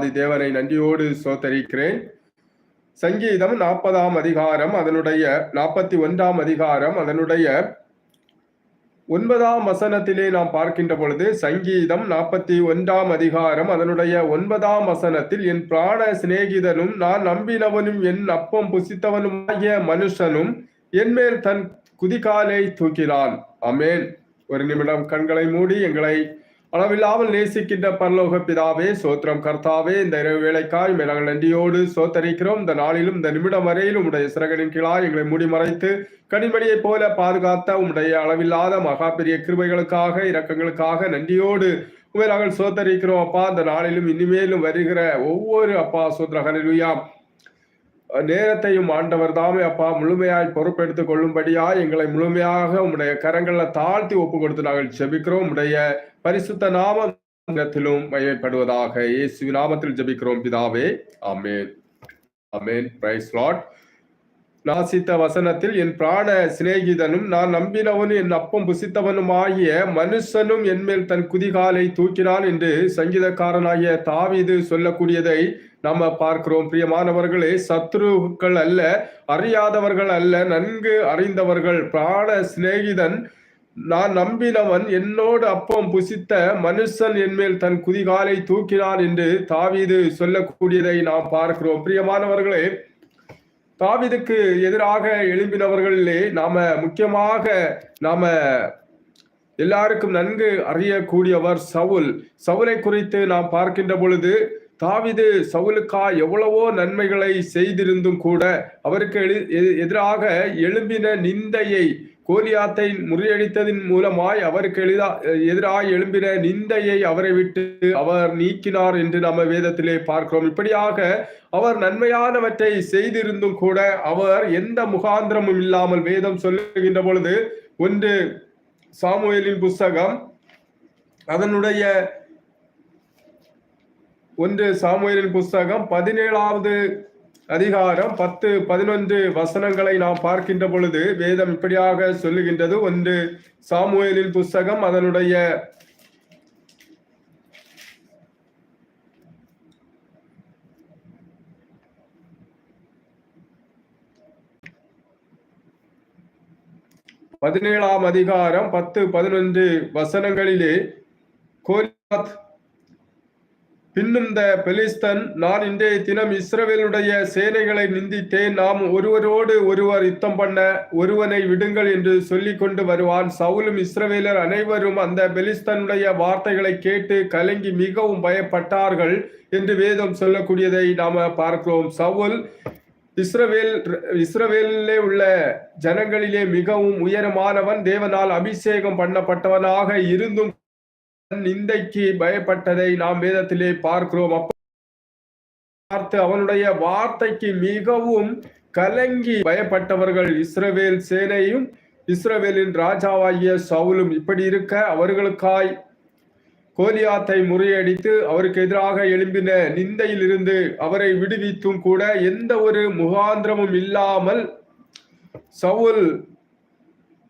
ஆதி தேவனை நன்றியோடு சோத்தரிக்கிறேன் சங்கீதம் நாற்பதாம் அதிகாரம் அதனுடைய நாற்பத்தி ஒன்றாம் அதிகாரம் அதனுடைய ஒன்பதாம் வசனத்திலே நாம் பார்க்கின்ற பொழுது சங்கீதம் நாற்பத்தி ஒன்றாம் அதிகாரம் அதனுடைய ஒன்பதாம் வசனத்தில் என் பிராண சிநேகிதனும் நான் நம்பினவனும் என் அப்பம் புசித்தவனும் ஆகிய மனுஷனும் என்மேல் தன் குதிகாலை தூக்கினான். அமேன் ஒரு நிமிடம் கண்களை மூடி எங்களை அளவில்லாமல் நேசிக்கின்ற பரலோக பிதாவே சோத்திரம் கர்த்தாவே இந்த இரவு வேலைக்காய் நாங்கள் நன்றியோடு சோத்தரிக்கிறோம். இந்த நாளிலும் இந்த நிமிடம் வரையிலும் உடைய சிறகனின் கீழாய் எங்களை மூடி மறைத்து போல பாதுகாத்த உம்முடைய அளவில்லாத மகா பெரிய கிருபைகளுக்காக இரக்கங்களுக்காக நன்றியோடு உண்மை நாங்கள் சோத்தரிக்கிறோம். அப்பா இந்த நாளிலும் இனிமேலும் வருகிற ஒவ்வொரு அப்பா சோத்ரகனிலுயா நேரத்தையும் ஆண்டவர் தாமே அப்பா முழுமையாய் பொறுப்பெடுத்துக் கொள்ளும்படியா எங்களை முழுமையாக உடைய கரங்களில் தாழ்த்தி ஒப்பு கொடுத்து நாங்கள் செபிக்கிறோம் உடைய பரிசுத்த நாமத்திலும் மையப்படுவதாக இயேசு நாமத்தில் ஜபிக்கிறோம் பிதாவே. அமேன் அமேன் பிரைஸ் லாட் நாசித்த வசனத்தில் என் பிராண சிநேகிதனும் நான் நம்பினவனும் என் அப்பம் புசித்தவனும் ஆகிய மனுஷனும் என்மேல் தன் குதிகாலை தூக்கினான் என்று சங்கீதக்காரனாகிய தாவிது சொல்லக்கூடியதை நம்ம பார்க்கிறோம். பிரியமானவர்களே சத்ருக்கள் அல்ல அறியாதவர்கள் அல்ல நன்கு அறிந்தவர்கள் பிராண சிநேகிதன் நான் நம்பினவன் என்னோடு அப்பம் புசித்த மனுஷன் என்மேல் தன் குதிகாலை தூக்கினான் என்று தாவீது சொல்லக்கூடியதை நாம் பார்க்கிறோம். பிரியமானவர்களே தாவிதுக்கு எதிராக எழும்பினவர்களிலே நாம முக்கியமாக நாம எல்லாருக்கும் நன்கு அறியக்கூடியவர் சவுல். சவுலை குறித்து நாம் பார்க்கின்ற பொழுது தாவிது சவுலுக்கா எவ்வளவோ நன்மைகளை செய்திருந்தும் கூட அவருக்கு எதிராக எழும்பின நிந்தையை கோலியாத்தை முறியடித்ததின் மூலமாய் அவருக்கு எளிதா எதிராக எழும்பின நிந்தையை அவரை விட்டு அவர் நீக்கினார் என்று நம்ம வேதத்திலே பார்க்கிறோம். இப்படியாக அவர் நன்மையானவற்றை செய்திருந்தும் கூட அவர் எந்த முகாந்திரமும் இல்லாமல் வேதம் சொல்லுகின்ற பொழுது ஒன்று சாமுவேலின் புஸ்தகம் அதனுடைய ஒன்று சாமுவேலின் புஸ்தகம் பதினேழாவது அதிகாரம் பத்து பதினொன்று வசனங்களை நாம் பார்க்கின்ற பொழுது வேதம் இப்படியாக சொல்லுகின்றது. ஒன்று சாமுவேலின் புஸ்தகம் அதனுடைய பதினேழாம் அதிகாரம் பத்து பதினொன்று வசனங்களிலே கோரி பின்னும் இந்த பெலிஸ்தன் நான் இன்றைய தினம் இஸ்ரவேலுடைய சேனைகளை நிந்தித்தேன். நாம் ஒருவரோடு ஒருவர் யுத்தம் பண்ண ஒருவனை விடுங்கள் என்று சொல்லி கொண்டு வருவான். சவுலும் இஸ்ரவேலர் அனைவரும் அந்த பெலிஸ்தனுடைய வார்த்தைகளை கேட்டு கலங்கி மிகவும் பயப்பட்டார்கள் என்று வேதம் சொல்லக்கூடியதை நாம பார்க்கிறோம். சவுல் இஸ்ரவேல் இஸ்ரவேலிலே உள்ள ஜனங்களிலே மிகவும் உயரமானவன். தேவனால் அபிஷேகம் பண்ணப்பட்டவனாக இருந்தும் நிந்தைக்கு பயப்பட்டதை நாம் வேதத்திலே பார்க்கிறோம். பார்த்து அவனுடைய வார்த்தைக்கு மிகவும் கலங்கி பயப்பட்டவர்கள் இஸ்ரவேல் சேனையும் இஸ்ரவேலின் ராஜாவாகிய சவுலும் இப்படி இருக்க அவர்களுக்காய் கோலியாத்தை முறியடித்து அவருக்கு எதிராக எழும்பின நிந்தையில் இருந்து அவரை விடுவித்தும் கூட எந்த ஒரு முகாந்திரமும் இல்லாமல் சவுல்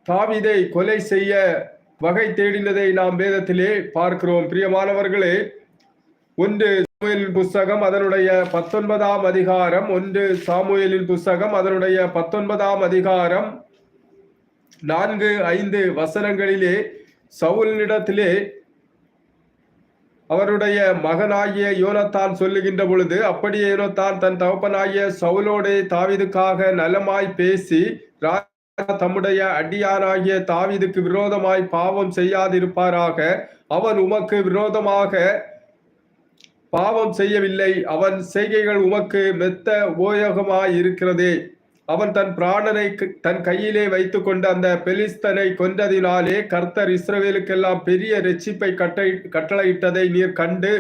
தாவிதை கொலை செய்ய வகை தேடினதை நாம் வேதத்திலே பார்க்கிறோம். பிரியமானவர்களே ஒன்று சாமுவேலின் புஸ்தகம் அதனுடைய பத்தொன்பதாம் அதிகாரம் ஒன்று சாமுவேலின் புஸ்தகம் அதனுடைய பத்தொன்பதாம் அதிகாரம் நான்கு ஐந்து வசனங்களிலே சவுலினிடத்திலே அவருடைய மகனாகிய யோனத்தான் சொல்லுகின்ற பொழுது அப்படியே யோனத்தான் தன் தகப்பனாகிய சவுலோடே தாவிதுக்காக நலமாய் பேசி தம்முடைய அடியாராகிய தாவிதுக்கு விரோதமாய் பாவம் செய்யாதிருப்பாராக. அவன் உமக்கு விரோதமாக பாவம் செய்யவில்லை. அவன் செய்கைகள் உமக்கு மெத்த உபயோகமாய் இருக்கிறதே அவன் தன் பிராணனை தன் கையிலே வைத்துக் கொண்டு அந்த பெலிஸ்தனை கொன்றதினாலே கர்த்தர் இஸ்ரவேலுக்கெல்லாம் பெரிய ரட்சிப்பை கட்டை கட்டளையிட்டதை நீர் கண்டு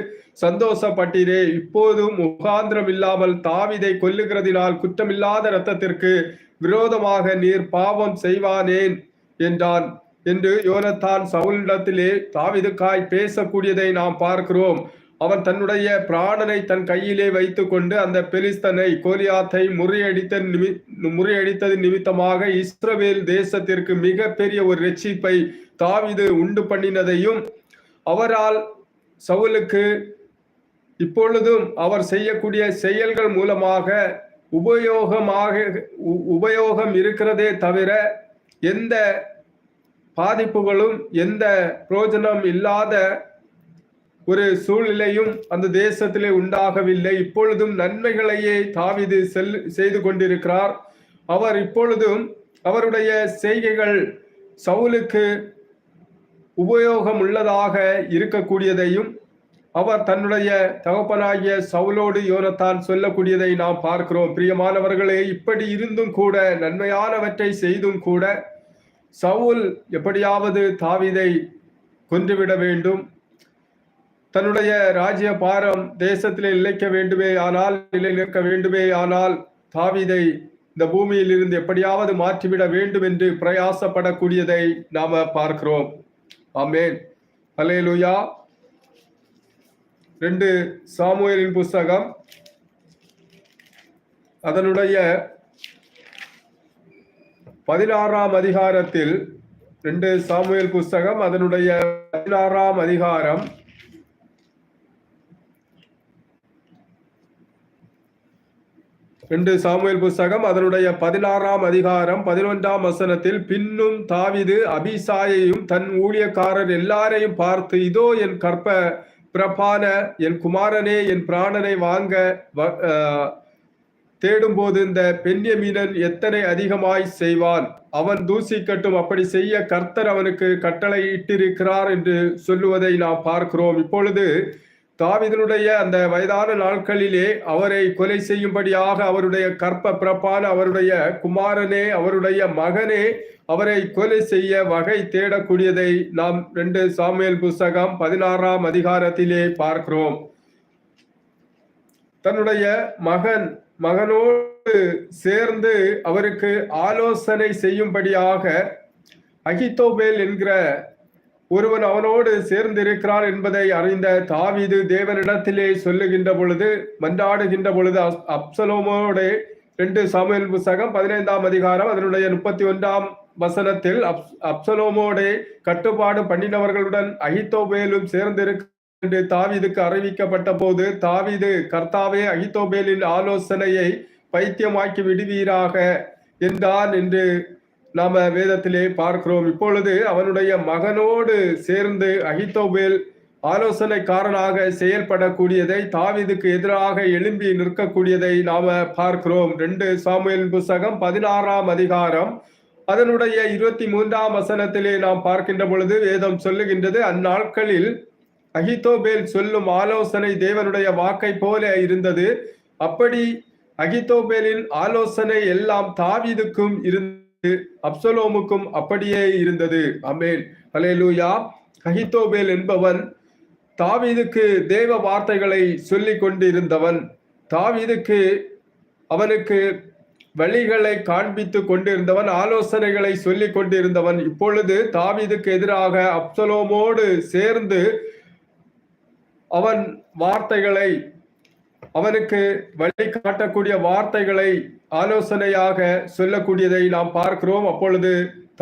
சந்தோஷப்பட்டீரே. இப்போதும் முகாந்திரம் இல்லாமல் தாவிதை கொல்லுகிறதினால் குற்றமில்லாத இரத்தத்திற்கு விரோதமாக நீர் பாவம் செய்வானேன் என்றான் என்று யோனத்தான் சவுலிடத்திலே தாவிதுக்காய் பேசக்கூடியதை நாம் பார்க்கிறோம். அவன் தன்னுடைய பிராணனை தன் கையிலே வைத்துக்கொண்டு அந்த பெலிஸ்தனை கோலியாத்தை முறியடித்த நிமி முறியடித்தது நிமித்தமாக இஸ்ரவேல் தேசத்திற்கு மிக பெரிய ஒரு ரட்சிப்பை தாவிது உண்டு பண்ணினதையும் அவரால் சவுலுக்கு இப்பொழுதும் அவர் செய்யக்கூடிய செயல்கள் மூலமாக உபயோகமாக உ- உபயோகம் இருக்கிறதே தவிர எந்த பாதிப்புகளும் எந்த பிரயோஜனம் இல்லாத ஒரு சூழ்நிலையும் அந்த தேசத்திலே உண்டாகவில்லை. இப்பொழுதும் நன்மைகளையே தாவிது செல் செய்து கொண்டிருக்கிறார். அவர் இப்பொழுதும் அவருடைய செய்கைகள் சவுலுக்கு உபயோகம் உள்ளதாக இருக்கக்கூடியதையும் அவர் தன்னுடைய தகப்பனாகிய சவுலோடு யோனத்தான் சொல்லக்கூடியதை நாம் பார்க்கிறோம். பிரியமானவர்களே இப்படி இருந்தும் கூட நன்மையானவற்றை செய்தும் கூட சவுல் எப்படியாவது தாவிதை கொன்றுவிட வேண்டும். தன்னுடைய ராஜ்ய பாரம் தேசத்திலே நிலைக்க வேண்டுமே ஆனால் நிலை நிற்க வேண்டுமே ஆனால் தாவிதை இந்த பூமியில் இருந்து எப்படியாவது மாற்றிவிட வேண்டும் என்று பிரயாசப்படக்கூடியதை நாம பார்க்கிறோம். ஆமென். ஹalleluya ரெண்டு சாமுவேலின் புஸ்தகம். அதனுடைய பதினாறாம் அதிகாரத்தில் ரெண்டு சாமுவேல் புஸ்தகம் அதனுடைய பதினாறாம் அதிகாரம். ரெண்டு சாமுவேல் புஸ்தகம் அதனுடைய பதினாறாம் அதிகாரம் பதினொன்றாம் வசனத்தில் பின்னும் தாவிது அபிசாயையும் தன் ஊழியக்காரர் எல்லாரையும் பார்த்து இதோ என் கற்ப பிரபான என் குமாரனே என் பிராணனை வாங்க வ- தேடும்போது இந்த பெண்யமீனன் எத்தனை அதிகமாய் செய்வான்? அவன் தூசிக்கட்டும் அப்படி செய்ய கர்த்தர் அவனுக்கு கட்டளை இட்டிருக்கிறார் என்று சொல்லுவதை நாம் பார்க்கிறோம். இப்பொழுது தாவிதனுடைய அந்த வயதான நாட்களிலே அவரை கொலை செய்யும்படியாக அவருடைய கற்ப பிறப்பான அவருடைய குமாரனே அவருடைய மகனே அவரை கொலை செய்ய வகை தேடக்கூடியதை நாம் ரெண்டு சாமியல் புஸ்தகம் பதினாறாம் அதிகாரத்திலே பார்க்கிறோம். தன்னுடைய மகன் மகனோடு சேர்ந்து அவருக்கு ஆலோசனை செய்யும்படியாக அகித்தோபேல் என்கிற ஒருவன் அவனோடு சேர்ந்திருக்கிறான் என்பதை அறிந்த தாவிது தேவனிடத்திலே சொல்லுகின்ற பொழுது மன்றாடுகின்ற பொழுது அப்- அப்சலோமோடு ரெண்டு சமையல் புஸ்தகம் பதினைந்தாம் அதிகாரம் அதனுடைய முப்பத்தி ஒன்றாம் வசனத்தில் அப் அப்சலோமோடே கட்டுப்பாடு பண்ணினவர்களுடன் அகித்தோபேலும் சேர்ந்திருக்க என்று தாவீதுக்கு அறிவிக்கப்பட்ட போது தாவீது கர்த்தாவே அகித்தோபேலின் ஆலோசனையை பைத்தியமாக்கி விடுவீராக என்றான் என்று நாம வேதத்திலே பார்க்கிறோம். இப்பொழுது அவனுடைய மகனோடு சேர்ந்து அகித்தோபேல் ஆலோசனைக்காரனாக செயல்படக்கூடியதை தாவீதுக்கு எதிராக எழும்பி நிற்கக்கூடியதை நாம பார்க்கிறோம். ரெண்டு சாமுவேல் புஸ்தகம் பதினாறாம் அதிகாரம். அதனுடைய இருபத்தி மூன்றாம் வசனத்திலே நாம் பார்க்கின்ற பொழுது வேதம் சொல்லுகின்றது அந்நாட்களில் அகித்தோபேல் சொல்லும் ஆலோசனை தேவனுடைய வாக்கை போல இருந்தது. அப்படி அகித்தோபேலின் ஆலோசனை எல்லாம் தாவிதுக்கும் இருந்தது. அப்சலோமுக்கும் அப்படியே இருந்தது. அமேன் ஹalleluya. கஹித்தோபேல் என்பவன் தாவீதுக்கு தேவ வார்த்தைகளை சொல்லி கொண்டிருந்தவன். தாவீதுக்கு அவனுக்கு வழிகளை காண்பித்து கொண்டிருந்தவன் ஆலோசனைகளை சொல்லி கொண்டிருந்தவன். இப்பொழுது தாவீதுக்கு எதிராக அப்சலோமோடு சேர்ந்து அவன் வார்த்தைகளை அவனுக்கு வழி காட்டக்கூடிய வார்த்தைகளை ஆலோசனையாக சொல்லக்கூடியதை நாம் பார்க்கிறோம். அப்பொழுது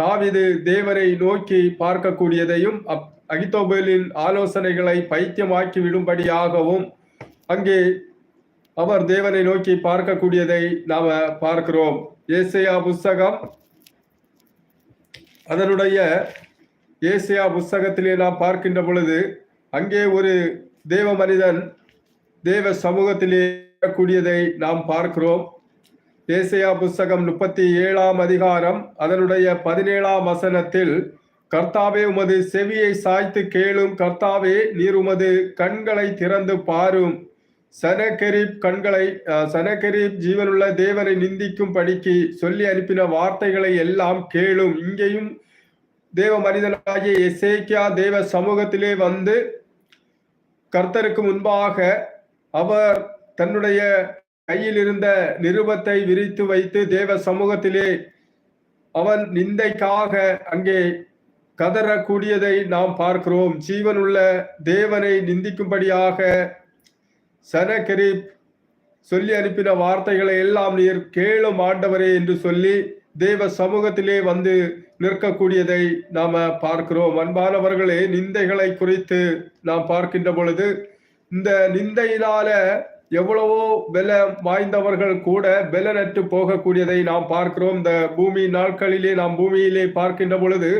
தாவிது தேவரை நோக்கி பார்க்கக்கூடியதையும் அப் அகித்தோபேலின் ஆலோசனைகளை பைத்தியமாக்கி விடும்படியாகவும் அங்கே அவர் தேவனை நோக்கி பார்க்கக்கூடியதை நாம பார்க்கிறோம். ஏசையா புஸ்தகம் அதனுடைய ஏசியா புஸ்தகத்திலே நாம் பார்க்கின்ற பொழுது அங்கே ஒரு தேவ மனிதன் தேவ சமூகத்திலே கூடியதை நாம் பார்க்கிறோம். ஏசையா புஸ்தகம் முப்பத்தி ஏழாம் அதிகாரம் அதனுடைய பதினேழாம் வசனத்தில் கர்த்தாவே உமது செவியை சாய்த்து கேளும். கர்த்தாவே நீர் உமது கண்களை திறந்து பாரும். சனகெரிப் கண்களை அஹ், சனகெரிப் ஜீவனுள்ள தேவனை நிந்திக்கும் படிக்கு சொல்லி அனுப்பின வார்த்தைகளை எல்லாம் கேளும். இங்கேயும் தேவ மனிதனாகிய எசேக்கியா தேவ சமூகத்திலே வந்து கர்த்தருக்கு முன்பாக அவர் தன்னுடைய கையில் இருந்த நிருபத்தை விரித்து வைத்து தேவ சமூகத்திலே அவன் நிந்தைக்காக அங்கே கதறக்கூடியதை நாம் பார்க்கிறோம். ஜீவனுள்ள தேவனை நிந்திக்கும்படியாக சனகெரிப் சொல்லி அனுப்பின வார்த்தைகளை எல்லாம் நீர் கேளும் ஆண்டவரே என்று சொல்லி தேவ சமூகத்திலே வந்து நிற்கக்கூடியதை நாம பார்க்கிறோம். அன்பானவர்களே நிந்தைகளை குறித்து நாம் பார்க்கின்ற பொழுது இந்த நிந்தையினால எவ்வளவோ பல வாய்ந்தவர்கள் கூட பலனற்று போகக்கூடியதை நாம் பார்க்கிறோம். இந்த பூமி நாட்களிலே நாம் பூமியிலே பார்க்கின்ற பொழுது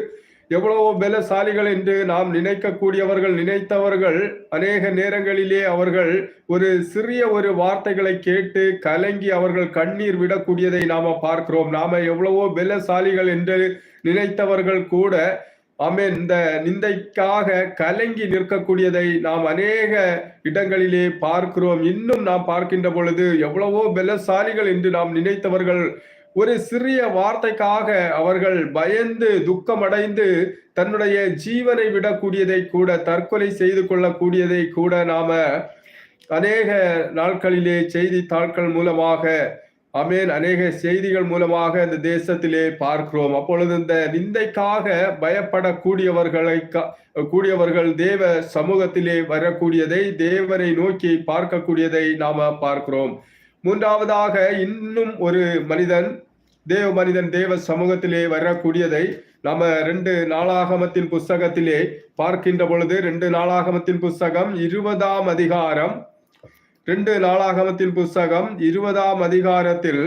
எவ்வளவோ பலசாலிகள் என்று நாம் நினைக்கக்கூடியவர்கள் நினைத்தவர்கள் அநேக நேரங்களிலே அவர்கள் ஒரு சிறிய ஒரு வார்த்தைகளை கேட்டு கலங்கி அவர்கள் கண்ணீர் விடக்கூடியதை நாம பார்க்கிறோம். நாம எவ்வளவோ பலசாலிகள் என்று நினைத்தவர்கள் கூட ஆமே இந்த நிந்தைக்காக கலங்கி நிற்கக்கூடியதை நாம் அநேக இடங்களிலே பார்க்கிறோம். இன்னும் நாம் பார்க்கின்ற பொழுது எவ்வளவோ பலசாலிகள் என்று நாம் நினைத்தவர்கள் ஒரு சிறிய வார்த்தைக்காக அவர்கள் பயந்து துக்கமடைந்து தன்னுடைய ஜீவனை விடக்கூடியதை கூட தற்கொலை செய்து கொள்ளக்கூடியதை கூட நாம அநேக நாட்களிலே செய்தித்தாள்கள் மூலமாக அமேன். அநேக செய்திகள் மூலமாக இந்த தேசத்திலே பார்க்கிறோம். அப்பொழுது இந்த நிந்தைக்காக பயப்படக்கூடியவர்களை கா- கூடியவர்கள் தேவ சமூகத்திலே வரக்கூடியதை தேவனை நோக்கி பார்க்கக்கூடியதை நாம பார்க்கிறோம். மூன்றாவதாக இன்னும் ஒரு மனிதன் தேவ மனிதன் தேவ சமூகத்திலே வரக்கூடியதை நாம ரெண்டு நாளாகமத்தின் புஸ்தகத்திலே பார்க்கின்ற பொழுது ரெண்டு நாளாகமத்தின் புஸ்தகம் இருபதாம் அதிகாரம் ரெண்டு லாலாகமத்தின் புஸ்தகம் இருபதாம் அதிகாரத்தில்.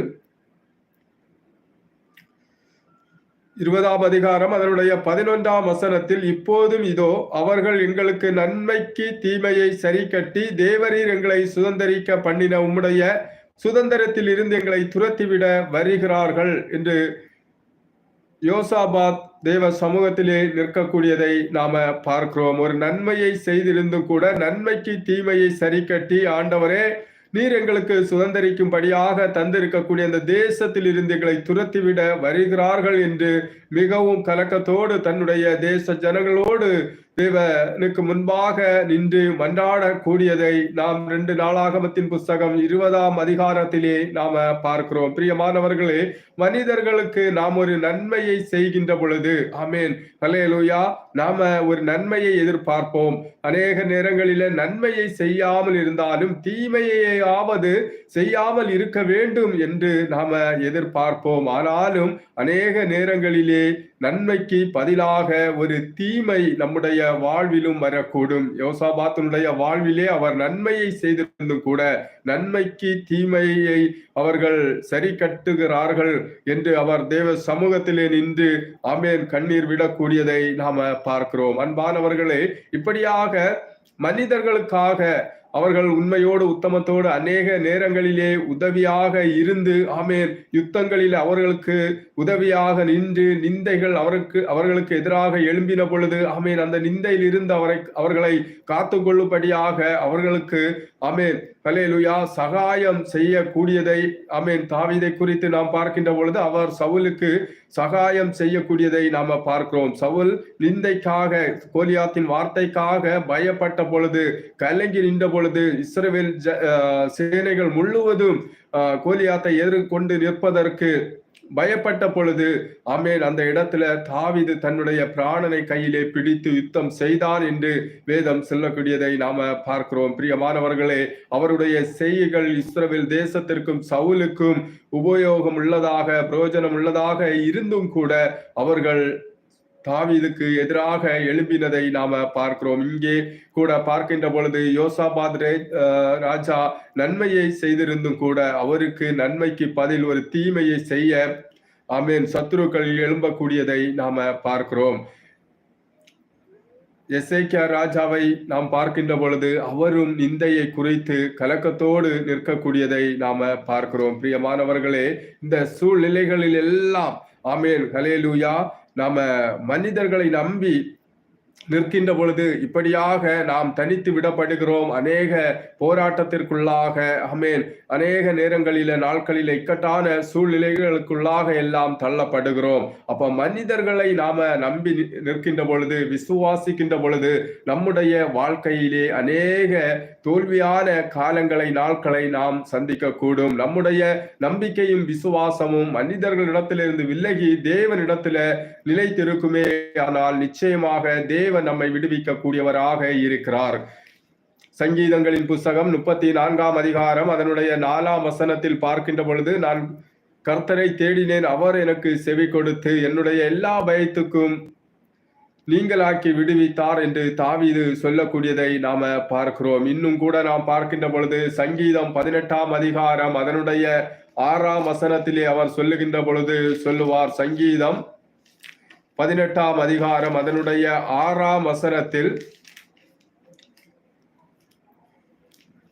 இருபதாம் அதிகாரம் அதனுடைய பதினொன்றாம் வசனத்தில் இப்போதும் இதோ அவர்கள் எங்களுக்கு நன்மைக்கு தீமையை சரி கட்டி தேவரீர் எங்களை சுதந்தரிக்க பண்ணின உம்முடைய சுதந்திரத்தில் இருந்து எங்களை துரத்திவிட வருகிறார்கள் என்று யோசாபாத் தேவ சமூகத்திலே நிற்கக்கூடியதை நாம பார்க்கிறோம். ஒரு நன்மையை செய்திருந்தும் கூட நன்மைக்கு தீமையை சரி கட்டி ஆண்டவரே நீர் எங்களுக்கு சுதந்திரிக்கும்படியாக தந்திருக்கக்கூடிய அந்த தேசத்தில் இருந்து எங்களை துரத்திவிட வருகிறார்கள் என்று மிகவும் கலக்கத்தோடு தன்னுடைய தேச ஜனங்களோடு தேவனுக்கு முன்பாக நின்று மன்றாடக்கூடியதை நாம் ரெண்டு நாளாகமத்தின் புஸ்தகம் இருபதாம் அதிகாரத்திலே நாம பார்க்கிறோம். பிரியமானவர்களே மனிதர்களுக்கு நாம் ஒரு நன்மையை செய்கின்ற பொழுது அமேன் ஹல்லேலூயா நாம ஒரு நன்மையை எதிர்பார்ப்போம். அநேக நேரங்களில நன்மையை செய்யாமல் இருந்தாலும் தீமையையாவது செய்யாமல் இருக்க வேண்டும் என்று நாம எதிர்பார்ப்போம். ஆனாலும் அநேக நேரங்களிலே நன்மைக்கு பதிலாக ஒரு தீமை நம்முடைய வாழ்விலும் வரக்கூடும். யோசாபாத்தினுடைய வாழ்விலே அவர் நன்மையை செய்திருந்தும் கூட நன்மைக்கு தீமையை அவர்கள் சரி கட்டுகிறார்கள் என்று அவர் தேவ சமூகத்திலே நின்று ஆமேன் கண்ணீர் விடக்கூடியதை நாம பார்க்கிறோம். அன்பானவர்களே இப்படியாக மனிதர்களுக்காக அவர்கள் உண்மையோடு உத்தமத்தோடு அநேக நேரங்களிலே உதவியாக இருந்து ஆமேன். யுத்தங்களில் அவர்களுக்கு உதவியாக நின்று நிந்தைகள் அவருக்கு அவர்களுக்கு எதிராக எழும்பின பொழுது ஆமேன். அந்த நிந்தையில் இருந்து அவரை அவர்களை காத்து கொள்ளும்படியாக அவர்களுக்கு ஆமேன். ஹலேலுயா சகாயம் செய்யக்கூடியதை அமீன் தாவிதை குறித்து நாம் பார்க்கின்ற பொழுது அவர் சவுலுக்கு சகாயம் செய்யக்கூடியதை நாம பார்க்கிறோம். சவுல் நிந்தைக்காக கோலியாத்தின் வார்த்தைக்காக பயப்பட்ட பொழுது கலங்கி நின்ற பொழுது இஸ்ரவேல் ஜ- சேனைகள் முழுவதும் கோலியாத்தை எதிர்கொண்டு நிற்பதற்கு பயப்பட்ட பொழுது அமேன் அந்த இடத்துல தாவிது தன்னுடைய பிராணனை கையிலே பிடித்து யுத்தம் செய்தான் என்று வேதம் சொல்லக்கூடியதை நாம பார்க்கிறோம். பிரியமானவர்களே அவருடைய செய்கைகள் இஸ்ரவேல் தேசத்திற்கும் சவுலுக்கும் உபயோகம் உள்ளதாக பிரயோஜனம் உள்ளதாக இருந்தும் கூட அவர்கள் தாவீதுக்கு எதிராக எழும்பினதை நாம பார்க்கிறோம். இங்கே கூட பார்க்கின்ற பொழுது யோசாபாத் ராஜா நன்மையை செய்திருந்தும் கூட அவருக்கு நன்மைக்கு பதில் ஒரு தீமையை செய்ய ஆமீன் சத்துருக்கள் எழும்பக்கூடியதை நாம பார்க்கிறோம். எஸ்ஐகே ராஜாவை நாம் பார்க்கின்ற பொழுது அவரும் நிந்தையை குறித்து கலக்கத்தோடு நிற்கக்கூடியதை நாம பார்க்கிறோம். பிரியமானவர்களே இந்த சூழ்நிலைகளில் எல்லாம் ஆமேன் ஹலேலூயா நாம மனிதர்களை நம்பி நிற்கின்ற பொழுது இப்படியாக நாம் தனித்து விடப்படுகிறோம். அநேக போராட்டத்திற்குள்ளாக அமேன் அநேக நேரங்களில நாட்களில இக்கட்டான சூழ்நிலைகளுக்குள்ளாக எல்லாம் தள்ளப்படுகிறோம். அப்ப மனிதர்களை நாம நம்பி நிற்கின்ற பொழுது விசுவாசிக்கின்ற பொழுது நம்முடைய வாழ்க்கையிலே அநேக தோல்வியான காலங்களை நாட்களை நாம் சந்திக்க கூடும் நம்முடைய நம்பிக்கையும் விசுவாசமும் மனிதர்களிடத்திலிருந்து விலகி தேவனிடத்துல நிலைத்திருக்குமே. ஆனால் நிச்சயமாக தேவ தேவன் நம்மை விடுவிக்க கூடியவராக இருக்கிறார். சங்கீதங்களின் புஸ்தகம் முப்பத்தி நான்காம் அதிகாரம் அதனுடைய நாலாம் வசனத்தில் பார்க்கின்ற பொழுது நான் கர்த்தரை தேடினேன் அவர் எனக்கு செவி கொடுத்து என்னுடைய எல்லா பயத்துக்கும் நீங்களாக்கி விடுவித்தார் என்று தாவீது சொல்லக்கூடியதை நாம பார்க்கிறோம். இன்னும் கூட நாம் பார்க்கின்ற பொழுது சங்கீதம் பதினெட்டாம் அதிகாரம் அதனுடைய ஆறாம் வசனத்திலே அவர் சொல்லுகின்ற பொழுது சொல்லுவார் சங்கீதம் பதினெட்டாம் அதிகாரம் அதனுடைய ஆறாம் வசனத்தில்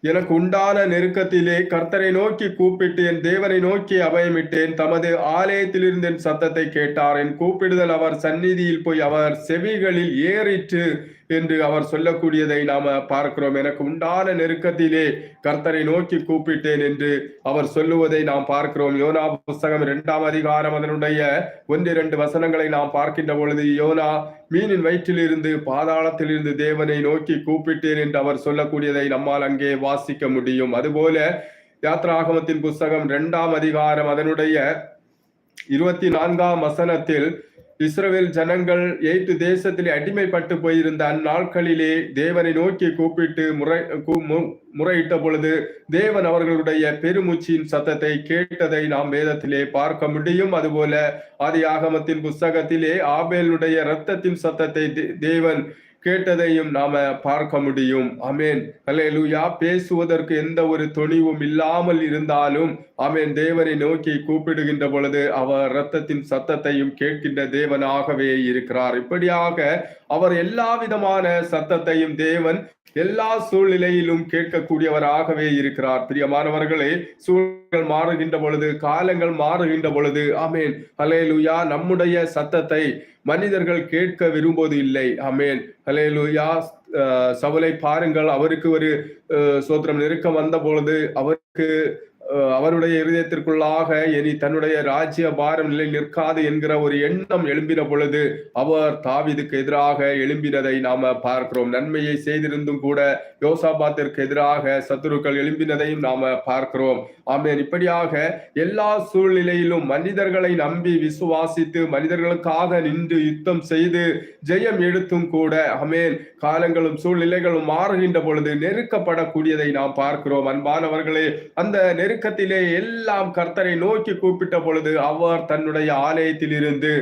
எனக்கு உண்டான நெருக்கத்திலே கர்த்தரை நோக்கி கூப்பிட்டு என் தேவனை நோக்கி அபயமிட்டேன். தமது ஆலயத்திலிருந்து என் சத்தத்தை கேட்டார். என் கூப்பிடுதல் அவர் சந்நிதியில் போய் அவர் செவிகளில் ஏறிற்று. என்று அவர் சொல்லக்கூடியதை நாம பார்க்கிறோம். எனக்கு உண்டான நெருக்கத்திலே கர்த்தரை நோக்கி கூப்பிட்டேன் என்று அவர் சொல்லுவதை நாம் பார்க்கிறோம். யோனா புஸ்தகம் இரண்டாம் அதிகாரம் அதனுடைய ஒன்று இரண்டு வசனங்களை நாம் பார்க்கின்ற பொழுது யோனா மீனின் வயிற்றிலிருந்து பாதாளத்திலிருந்து தேவனை நோக்கி கூப்பிட்டேன் என்று அவர் சொல்லக்கூடியதை நம்மால் அங்கே வாசிக்க முடியும். அதுபோல யாத்ராகமத்தின் புஸ்தகம் இரண்டாம் அதிகாரம் அதனுடைய இருபத்தி நான்காம் வசனத்தில் இஸ்ரவேல் ஜனங்கள் எய்த்து தேசத்திலே அடிமைப்பட்டு போயிருந்த அந்நாட்களிலே தேவனை நோக்கி கூப்பிட்டு முறை மு- முறையிட்ட பொழுது தேவன் அவர்களுடைய பெருமூச்சின் சத்தத்தை கேட்டதை நாம் வேதத்திலே பார்க்க முடியும். அதுபோல ஆதி ஆகமத்தின் புஸ்தகத்திலே ஆபேலுடைய இரத்தத்தின் சத்தத்தை தே- தேவன் கேட்டதையும் நாம பார்க்க முடியும். அமேன் அல்லேலூயா பேசுவதற்கு எந்த ஒரு துணிவும் இல்லாமல் இருந்தாலும் அமேன் தேவனை நோக்கி கூப்பிடுகின்ற பொழுது அவர் இரத்தத்தின் சத்தத்தையும் கேட்கின்ற தேவனாகவே இருக்கிறார். இப்படியாக அவர் எல்லா விதமான சத்தத்தையும் தேவன் எல்லா சூழ்நிலையிலும் கேட்கக்கூடியவராகவே இருக்கிறார். பிரியமானவர்களே சூழல்கள் மாறுகின்ற பொழுது காலங்கள் மாறுகின்ற பொழுது ஆமேன். ஹலேலுயா நம்முடைய சத்தத்தை மனிதர்கள் கேட்க விரும்புவது இல்லை ஆமேன். ஹலேலுயா அஹ், பாருங்கள். அவருக்கு ஒரு அஹ், சோத்திரம் நெருக்கம் வந்த பொழுது அவருக்கு அவருடைய இருதயத்திற்குள்ளாக இனி தன்னுடைய ராஜ்ய பாரம் நிலை நிற்காது என்கிற ஒரு எண்ணம் எழும்பின பொழுது அவர் தாவிதுக்கு எதிராக எழும்பினதை நாம பார்க்கிறோம். நன்மையை செய்திருந்தும் கூட யோசாபாத்திற்கு எதிராக சத்துருக்கள் எழும்பினதையும் நாம பார்க்கிறோம். ஆமேன். இப்படியாக எல்லா சூழ்நிலையிலும் மனிதர்களை நம்பி விசுவாசித்து மனிதர்களுக்காக நின்று யுத்தம் செய்து ஜெயம் எடுத்தும் கூட அமேன் காலங்களும் சூழ்நிலைகளும் மாறுகின்ற பொழுது நெருக்கப்படக்கூடியதை நாம் பார்க்கிறோம். அன்பானவர்களே அந்த நெருக்க நெருக்கத்திலே எல்லாம் கர்த்தரை நோக்கி கூப்பிட்ட பொழுது அவர் தன்னுடைய ஆலயத்தில் இருந்து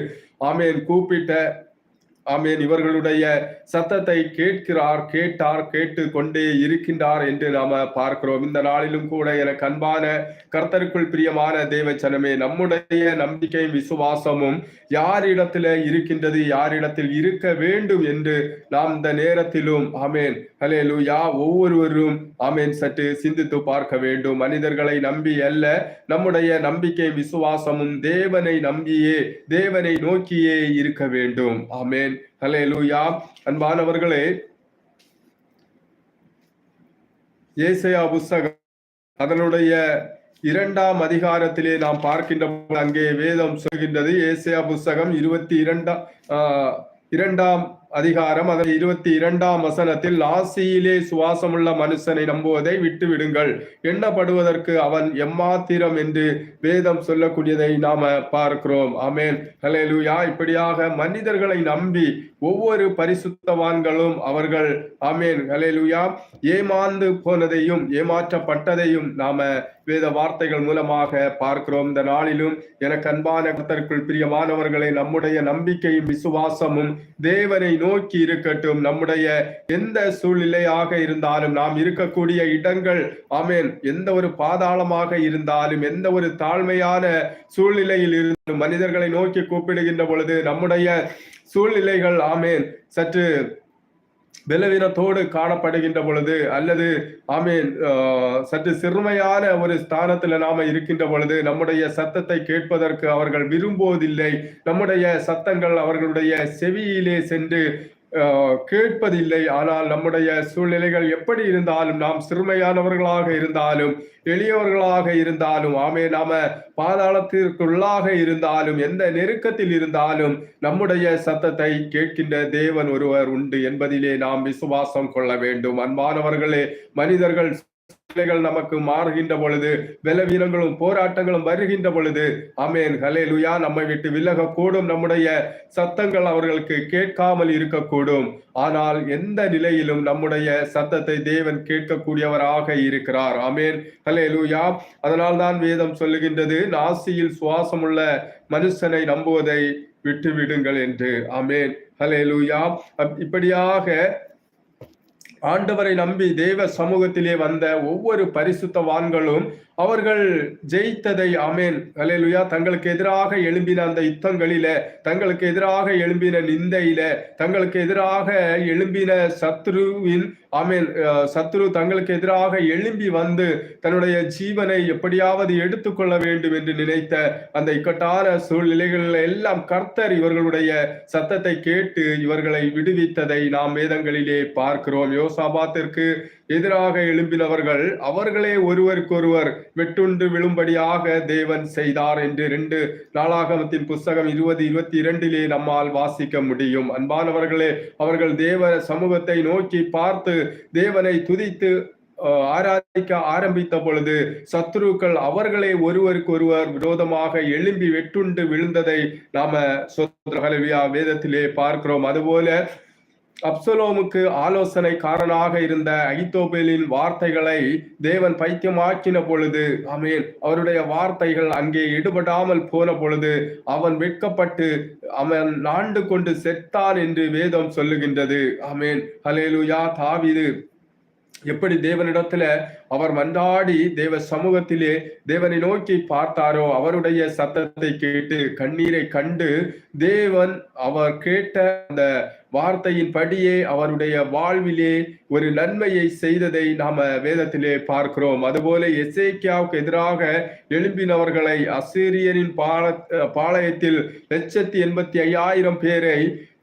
ஆமேன் கூப்பிட்ட ஆமேன் இவர்களுடைய சத்தத்தை கேட்கிறார் கேட்டார் கேட்டு கொண்டே இருக்கின்றார் என்று நாம பார்க்கிறோம். இந்த நாளிலும் கூட எனக்கு அன்பான கர்த்தருக்குள் பிரியமான தேவச்சனமே நம்முடைய நம்பிக்கையும் விசுவாசமும் யாரிடத்துல இருக்கின்றது யாரிடத்தில் இருக்க வேண்டும் என்று நாம் இந்த நேரத்திலும் ஆமேன். ஹலே லூயா ஒவ்வொருவரும் ஆமேன் சற்று சிந்தித்து பார்க்க வேண்டும். மனிதர்களை நம்பி அல்ல நம்முடைய நம்பிக்கை விசுவாசமும் தேவனை நம்பியே தேவனை நோக்கியே இருக்க வேண்டும். ஆமேன். ஹலே லூயா அன்பானவர்களே ஏசையா புஸ்தகம் அதனுடைய இரண்டாம் அதிகாரத்திலே நாம் பார்க்கின்ற அங்கே வேதம் சொல்கின்றது. ஏசியா புஸ்தகம் இருபத்தி இரண்டாம் ஆஹ், இரண்டாம் அதிகாரம் அதன் இருபத்தி இரண்டாம் வசனத்தில் ஆசியிலே சுவாசமுள்ள மனுஷனை நம்புவதை விட்டு விடுங்கள் எண்ணப்படுவதற்கு அவன் எம்மாத்திரம் என்று வேதம் சொல்லக்கூடியதை நாம பார்க்கிறோம். அமேன் ஹலேலுயா இப்படியாக மனிதர்களை நம்பி ஒவ்வொரு பரிசுத்தவான்களும் அவர்கள் அமேன் ஹலேலுயா ஏமாந்து போனதையும் ஏமாற்றப்பட்டதையும் நாம வேத வார்த்தைகள் மூலமாக பார்க்கிறோம். இந்த நாளிலும் எனக்கு அன்பான கத்தற்குள் பிரியமானவர்களை நம்முடைய நம்பிக்கையும் விசுவாசமும் தேவனை நோக்கி இருக்கட்டும். நம்முடைய எந்த சூழ்நிலையாக இருந்தாலும் நாம் இருக்கக்கூடிய இடங்கள் ஆமேன் எந்த ஒரு பாதாளமாக இருந்தாலும் எந்த ஒரு தாழ்மையான சூழ்நிலையில் இருந்தாலும் மனிதர்களை நோக்கி கூப்பிடுகின்ற பொழுது நம்முடைய சூழ்நிலைகள் ஆமேன் சற்று பலவீனத்தோடு காணப்படுகின்ற பொழுது அல்லது ஆமீன் சற்று சிறுமையான ஒரு ஸ்தானத்துல நாம இருக்கின்ற பொழுது நம்முடைய சத்தத்தை கேட்பதற்கு அவர்கள் விரும்புவதில்லை. நம்முடைய சத்தங்கள் அவர்களுடைய செவியிலே சென்று கேட்பதில்லை. ஆனால் நம்முடைய சூழ்நிலைகள் எப்படி இருந்தாலும் நாம் சிறுமையானவர்களாக இருந்தாலும் எளியவர்களாக இருந்தாலும் ஆமே நாம பாதாளத்திற்குள்ளாக இருந்தாலும் எந்த நெருக்கத்தில் இருந்தாலும் நம்முடைய சத்தத்தை கேட்கின்ற தேவன் ஒருவர் உண்டு என்பதிலே நாம் விசுவாசம் கொள்ள வேண்டும். அன்பானவர்களே மனிதர்கள் பிரச்சனைகள் நமக்கு மாறுகின்ற பொழுது பலவீனங்களும் போராட்டங்களும் வருகின்ற பொழுது அமேன் ஹலேலுயா நம்மை விட்டு விலகக்கூடும் நம்முடைய சத்தங்கள் அவர்களுக்கு கேட்காமல் இருக்கக்கூடும். ஆனால் எந்த நிலையிலும் நம்முடைய சத்தத்தை தேவன் கேட்கக்கூடியவராக இருக்கிறார். அமேன் ஹலேலுயா அதனால் தான் வேதம் சொல்லுகின்றது நாசியில் சுவாசமுள்ள மனுஷனை நம்புவதை விட்டு விடுங்கள் என்று. அமேன் ஹலேலுயா அப்- இப்படியாக ஆண்டவரை நம்பி தேவ சமூகத்திலே வந்த ஒவ்வொரு பரிசுத்தவான்களும் அவர்கள் ஜெயித்ததை அமேன் அலையலுயா தங்களுக்கு எதிராக எழும்பின அந்த யுத்தங்களில தங்களுக்கு எதிராக எழும்பின நிந்தையில தங்களுக்கு எதிராக எழும்பின சத்ருவின் அமேன் சத்ரு தங்களுக்கு எதிராக எழும்பி வந்து தன்னுடைய ஜீவனை எப்படியாவது எடுத்துக்கொள்ள வேண்டும் என்று நினைத்த அந்த இக்கட்டான சூழ்நிலைகளில் எல்லாம் கர்த்தர் இவர்களுடைய சத்தத்தை கேட்டு இவர்களை விடுவித்ததை நாம் வேதங்களிலே பார்க்கிறோம். யோசாபாத்திற்கு எதிராக எழும்பினவர்கள் அவர்களே ஒருவருக்கொருவர் வெட்டுண்டு விழும்படியாக தேவன் செய்தார் என்று ரெண்டு நாளாகமத்தின் புஸ்தகம் இருபது இருபத்தி இரண்டிலே நம்மால் வாசிக்க முடியும். அன்பானவர்களே அவர்கள் தேவ சமூகத்தை நோக்கி பார்த்து தேவனை துதித்து ஆராதிக்க ஆரம்பித்த பொழுது சத்ருக்கள் அவர்களே ஒருவருக்கொருவர் விரோதமாக எழும்பி வெட்டுண்டு விழுந்ததை நாம சொத்ரஹலவியா வேதத்திலே பார்க்கிறோம். அதுபோல அப்சலோமுக்கு ஆலோசனைக்காரனாக இருந்த ஐத்தோபேலின் வார்த்தைகளை தேவன் பைத்தியமாக்கின பொழுது அமேன் அவருடைய வார்த்தைகள் அங்கே எடுபடாமல் போன பொழுது அவன் வெட்கப்பட்டு அவன் நாண்டு கொண்டு செத்தான் என்று வேதம் சொல்லுகின்றது. அமேன் ஹலேலுயா தாவிது. எப்படி தேவனிடத்துல அவர் மன்றாடி தேவ சமூகத்திலே தேவனை நோக்கி பார்த்தாரோ அவருடைய சத்தத்தை கேட்டு கண்ணீரை கண்டு தேவன் அவர் கேட்ட அந்த வார்த்தையின் படியே அவருடைய வாழ்விலே ஒரு நன்மையை செய்ததை நாம வேதத்திலே பார்க்கிறோம். அதுபோல எசேக்கியாவுக்கு எதிராக எழும்பினவர்களை அசீரியரின் பால பாளையத்தில் லட்சத்தி எண்பத்தி ஐயாயிரம் பேரை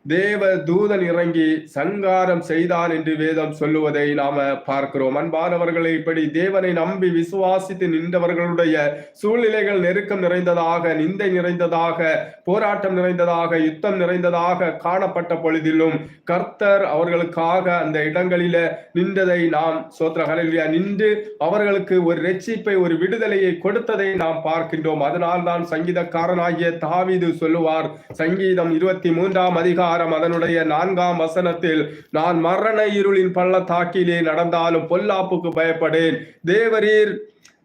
தேவ தூதன் இறங்கி சங்காரம் செய்தான் என்று வேதம் சொல்லுவதை நாம பார்க்கிறோம். அன்பானவர்களை இப்படி தேவனை நம்பி விசுவாசித்து நின்றவர்களுடைய சூழ்நிலைகள் நெருக்கம் நிறைந்ததாக நிந்தை நிறைந்ததாக போராட்டம் நிறைந்ததாக யுத்தம் நிறைந்ததாக காணப்பட்ட பொழுதிலும் கர்த்தர் அவர்களுக்காக அந்த இடங்களில நின்றதை நாம் சோத்திரகலியா நின்று அவர்களுக்கு ஒரு ரெச்சிப்பை ஒரு விடுதலையை கொடுத்ததை நாம் பார்க்கின்றோம். அதனால் தான் சங்கீதக்காரனாகிய தாவிது சொல்லுவார் சங்கீதம் இருபத்தி மூன்றாம் அதிகாரம் அதனுடைய நான்காம் வசனத்தில் நான் மரண இருளின் பள்ளத்தாக்கிலே நடந்தாலும் பொல்லாப்புக்கு பயப்படேன். தேவரீர்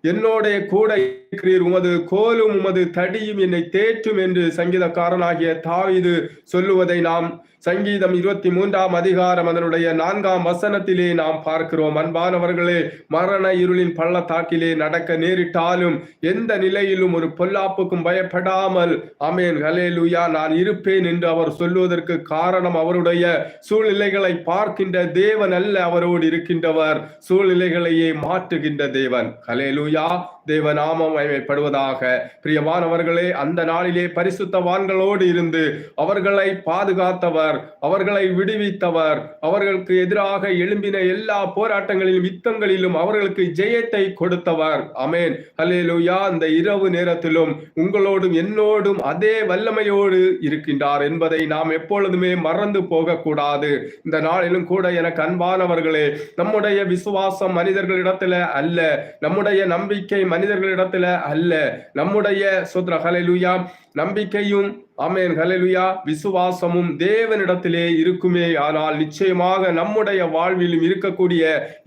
என்னோட கூட இருக்கிறீர் உமது கோலும் உமது தடியும் என்னை தேற்றும் என்று சங்கீதக்காரனாகிய தாவிது சொல்லுவதை நாம் சங்கீதம் இருபத்தி மூன்றாம் அதிகாரம் அதனுடைய நான்காம் வசனத்திலே நாம் பார்க்கிறோம். அன்பானவர்களே மரண இருளின் பள்ளத்தாக்கிலே நடக்க நேரிட்டாலும் எந்த நிலையிலும் ஒரு பொல்லாப்புக்கும் பயப்படாமல் அமேன் ஹலேலுயா நான் இருப்பேன் என்று அவர் சொல்லுவதற்கு காரணம் அவருடைய சூழ்நிலைகளை பார்க்கின்ற தேவன் அல்ல அவரோடு இருக்கின்றவர். சூழ்நிலைகளையே மாற்றுகின்ற தேவன். ஹலேலுயா தேவநாமம் மகிமைப்படுவதாக பிரியமானவர்களே அந்த நாளிலே பரிசுத்தவான்களோடு இருந்து அவர்களை பாதுகாத்தவர் அவர்களை விடுவித்தவர் அவர்களுக்கு எதிராக எழும்பின எல்லா போராட்டங்களிலும் யுத்தங்களிலும் அவர்களுக்கு ஜெயத்தை கொடுத்தவர். அமேன் ஹலேலுயா அந்த இரவு நேரத்திலும் உங்களோடும் என்னோடும் அதே வல்லமையோடு இருக்கின்றார் என்பதை நாம் எப்பொழுதுமே மறந்து போகக்கூடாது. இந்த நாளிலும் கூட எனக்கு அன்பானவர்களே நம்முடைய விசுவாசம் மனிதர்களிடத்துல அல்ல நம்முடைய நம்பிக்கை மனிதர்களிடத்துல அல்ல. நம்முடைய சுத்ர ஹalleluya நம்பிக்கையும் ஆமென் ஹalleluya. விசுவாசமும் தேவனிடத்திலே இருக்குமே ஆனால் நிச்சயமாக நம்முடைய வாழ்விலும் இருக்கக்கூடிய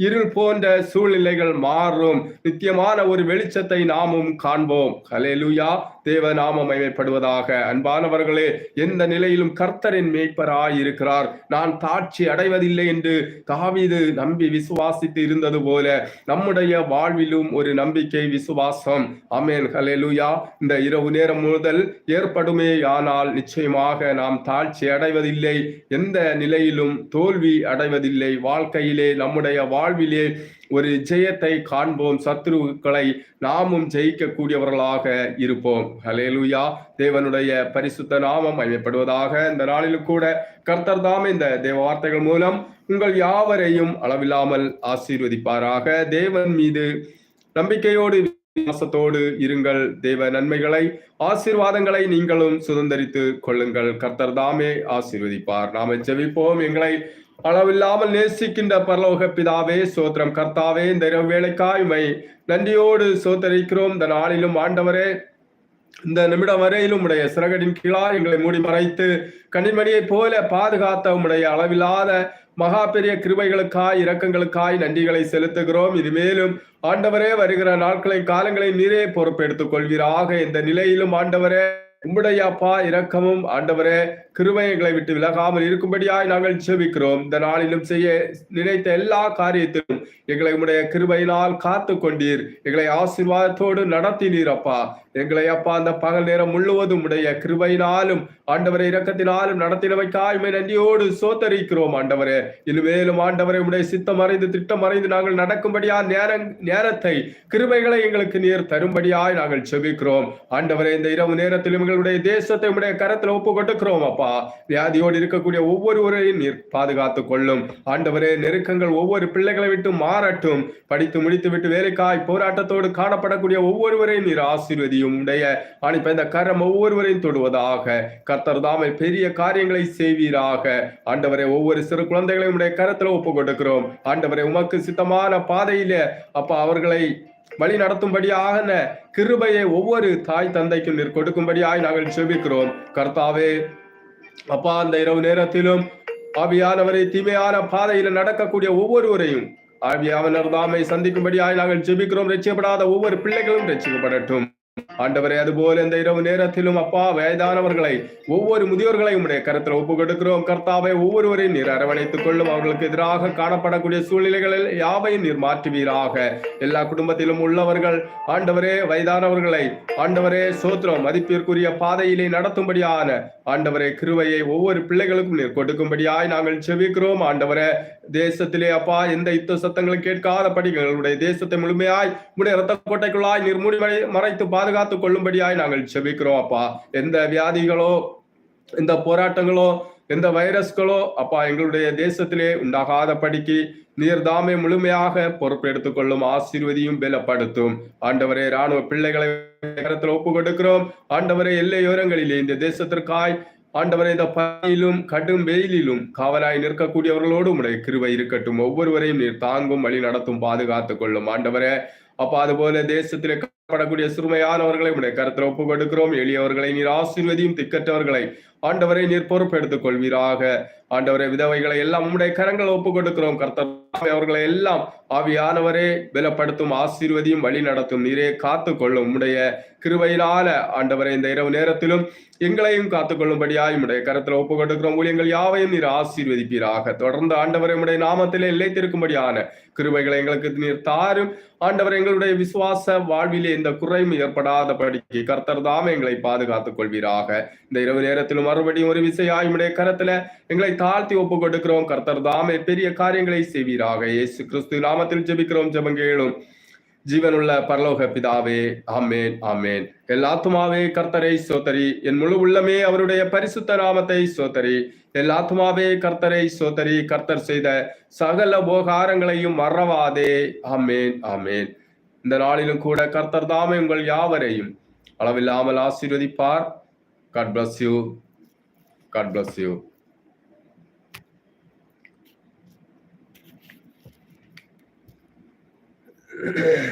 இருள் போன்ற சூழ்நிலைகள் மாறும். நித்தியமான ஒரு வெளிச்சத்தை நாமும் காண்போம். ஹலெலுயா தேவ நாமம் மகிமைப்படுவதாக. அன்பானவர்களே எந்த நிலையிலும் கர்த்தரின் மேய்ப்பராய் இருக்கிறார். நான் தாட்சி அடைவதில்லை என்று காவிது நம்பி விசுவாசித்து இருந்தது போல நம்முடைய வாழ்விலும் ஒரு நம்பிக்கை விசுவாசம். அமேன் ஹலெலுயா இந்த இரவு நேரம் முதல் ஏற்படுமே ஆனால் நிச்சயமாக நாம் தாழ்ச்சி அடைவதில்லை. எந்த நிலையிலும் தோல்வி அடைவதில்லை. வாழ்க்கையிலே நம்முடைய வாழ்விலே ஒரு ஜெயத்தை காண்போம். சத்ருக்களை நாமும் ஜெயிக்கக்கூடியவர்களாக இருப்போம். ஹலேலுயா தேவனுடைய பரிசுத்த நாமம் அமைப்படுவதாக இந்த நாளிலும் கூட கர்த்தர் தாம் இந்த தேவ வார்த்தைகள் மூலம் உங்கள் யாவரையும் அளவில்லாமல் ஆசீர்வதிப்பாராக. தேவன் மீது நம்பிக்கையோடு விசுவாசத்தோடு இருங்கள். தேவ நன்மைகளை ஆசீர்வாதங்களை நீங்களும் சுதந்தரித்து கொள்ளுங்கள். கர்த்தர் தாமே ஆசீர்வதிப்பார். நாம ஜெபிப்போம். எங்களை அளவில்லாமல் நேசிக்கின்ற பரலோக பிதாவே சோத்திரம் கர்த்தாவே இந்த இரவு வேலைக்காய்மை நன்றியோடு சோத்தரிக்கிறோம். இந்த நாளிலும் ஆண்டவரே இந்த நிமிடம் வரையிலும் உடைய சிறகடின் கீழா எங்களை மூடி மறைத்து கனிமணியை போல பாதுகாத்த உடைய அளவில்லாத மகா பெரிய கிருபைகளுக்காய் இரக்கங்களுக்காய் நன்றிகளை செலுத்துகிறோம். இது மேலும் ஆண்டவரே வருகிற நாட்களை காலங்களை நீரே பொறுப்பெடுத்துக் கொள்வீராக இந்த நிலையிலும் ஆண்டவரே உம்முடைய அப்பா இரக்கமும் ஆண்டவரே கிருபைகளை விட்டு விலகாமல் இருக்கும்படியாய் நாங்கள் ஜெபிக்கிறோம். இந்த நாளிலும் செய்ய நினைத்த எல்லா காரியத்திலும் எங்களை உம்முடைய கிருபையினால் காத்து கொண்டீர் எங்களை ஆசீர்வாதத்தோடு நடத்தினீர் அப்பா. எங்களை அப்பா அந்த பகல் நேரம் முழுவதும் உடைய கிருபையினாலும் ஆண்டவரை இரக்கத்தினாலும் நடத்தினவைக்காய் நன்றியோடு சோத்தரிக்கிறோம் ஆண்டவரே. இதுவேலும் ஆண்டவரை உடைய சித்தம் அறிந்து திட்டம் அறிந்து நாங்கள் நடக்கும்படியா நேரம் நேரத்தை கிருபைகளை எங்களுக்கு நீர் தரும்படியாய் நாங்கள் செபிக்கிறோம். ஆண்டவரே இந்த இரவு நேரத்திலும் எங்களுடைய தேசத்தை உடைய கரத்தில் ஒப்பு கொடுக்கிறோம் அப்பா. வியாதியோடு இருக்கக்கூடிய ஒவ்வொருவரையும் நீர் பாதுகாத்துக் கொள்ளும். ஆண்டவரே நெருக்கங்கள் ஒவ்வொரு பிள்ளைகளை விட்டு மாறட்டும். படித்து முடித்து விட்டு வேலைக்காய் போராட்டத்தோடு காணப்படக்கூடிய ஒவ்வொருவரையும் நீர் ஆசீர்வதி செய்யும் உடைய அனுப்ப இந்த கரம் ஒவ்வொருவரையும் தொடுவதாக. கர்த்தர் தாமை பெரிய காரியங்களை செய்வீராக. ஆண்டவரை ஒவ்வொரு சிறு குழந்தைகளையும் உடைய கரத்துல ஒப்பு கொடுக்கிறோம் ஆண்டவரை உமக்கு சித்தமான பாதையில அப்ப அவர்களை வழி நடத்தும்படியாக கிருபையை ஒவ்வொரு தாய் தந்தைக்கும் நீர் கொடுக்கும்படியாய் நாங்கள் செபிக்கிறோம். கர்த்தாவே அப்பா அந்த இரவு நேரத்திலும் ஆவியானவரை தீமையான பாதையில நடக்கக்கூடிய ஒவ்வொருவரையும் ஆவியானவர் தாமை சந்திக்கும்படியாய் நாங்கள் ஜெபிக்கிறோம் ரட்சிக்கப்படாத ஒவ்வொரு பிள்ளைகளும் ரட்சிக்கப்படட்டும். ஆண்டவரே அதுபோல இந்த இரவு நேரத்திலும் அப்பா வயதானவர்களை ஒவ்வொரு முதியோர்களை உடைய கருத்தில் ஒப்பு கொடுக்கிறோம். கர்த்தாவை ஒவ்வொருவரையும் நீர் அரவணைத்துக் கொள்ளும். அவர்களுக்கு எதிராக காணப்படக்கூடிய சூழ்நிலைகளில் யாவையும் நீர் மாற்றுவீராக. எல்லா குடும்பத்திலும் உள்ளவர்கள் ஆண்டவரே வயதானவர்களை ஆண்டவரே சோத்திரம் மதிப்பிற்குரிய பாதையிலே நடத்தும்படியான ஆண்டவரே கிருவையை ஒவ்வொரு பிள்ளைகளுக்கும் நீர் கொடுக்கும்படியாய் நாங்கள் செவிக்கிறோம் ஆண்டவரே தேசத்திலே அப்பா எந்த யுத்த சத்தங்களும் கேட்காதபடி எங்களுடைய தேசத்தை முழுமையாய் உடைய ரத்த கோட்டைக்குள்ளாய் நீர் மூடி மறைத்து பாதுகாத்துக் கொள்ளும்படியாய் நாங்கள் செபிக்கிறோம் அப்பா. எந்த வியாதிகளோ எந்த போராட்டங்களோ எந்த வைரஸ்களோ அப்பா எங்களுடைய தேசத்திலே உண்டாகாதபடிக்கு நீர் தாமே முழுமையாக பொறுப்பெடுத்துக் கொள்ளும் ஆசீர்வதியும் பலப்படுத்தும். ஆண்டவரே ராணுவ பிள்ளைகளை கரத்தில் ஒப்பு கொடுக்கிறோம் ஆண்டவரே எல்லையோரங்களிலே இந்த தேசத்திற்காய் ஆண்டவரை இந்த பனியிலும் கடும் வெயிலிலும் காவலாய் நிற்கக்கூடியவர்களோடு உடைய கிருவை இருக்கட்டும். ஒவ்வொருவரையும் நீர் தாங்கும் வழி நடத்தும் பாதுகாத்துக் கொள்ளும். ஆண்டவரே அப்ப அதுபோல தேசத்திலே காணப்படக்கூடிய சிறுமையானவர்களை உடைய கருத்தில் ஒப்பு கொடுக்கிறோம் எளியவர்களை நீர் ஆசீர்வதியும் திக்கற்றவர்களை ஆண்டவரை நீர் பொறுப்பெடுத்துக் கொள்வீராக. ஆண்டவரை விதவைகளை எல்லாம் உம்முடைய கரங்கள் ஒப்பு கொடுக்கிறோம் கர்த்தர் அவர்களை எல்லாம் ஆவியானவரே பலப்படுத்தும் ஆசீர்வதியும் வழி நடத்தும். நீரே காத்து கொள்ளும். உம்முடைய கிருவையினால ஆண்டவரை இந்த இரவு நேரத்திலும் எங்களையும் காத்துக்கொள்ளும்படியாய் உம்முடைய கரத்தில் ஒப்பு கொடுக்கிறோம் ஊழியங்கள் யாவையும் நீர் ஆசீர்வதிப்பீராக. தொடர்ந்து ஆண்டவரை உடைய நாமத்திலே நிலைத்திருக்கும்படியான கிருபைகளை எங்களுக்கு நீர் தாரும். ஆண்டவர் எங்களுடைய விசுவாச வாழ்விலே இந்த குறையும் ஏற்படாதபடிக்கு கர்த்தர் தாமே எங்களை பாதுகாத்துக் கொள்வீராக. இந்த இரவு நேரத்திலும் மறுபடியும் ஒரு விசையாய் உம்முடைய கரத்துல எங்களை தாழ்த்தி ஒப்பு கொடுக்கிறோம் கர்த்தர் தாமே பெரிய காரியங்களை செய்வீராக. இயேசு கிறிஸ்து நாமத்தில் ஜெபிக்கிறோம் ஜெபங்கேளும் ஜீவனுள்ள பரலோக பிதாவே ஆமேன் ஆமேன். எல் ஆத்மாவே கர்த்தரை சோதரி. என் முழு உள்ளமே அவருடைய பரிசுத்த நாமத்தை சோதரி. எல் ஆத்மாவே கர்த்தரை சோதரி. கர்த்தர் செய்த சகல போகாரங்களையும் மறவாதே. ஆமேன் ஆமேன். இந்த நாளிலும் கூட கர்த்தர் தாமே உங்கள் யாவரையும் அளவில்லாமல் ஆசீர்வதிப்பார். God bless you God bless you Yeah.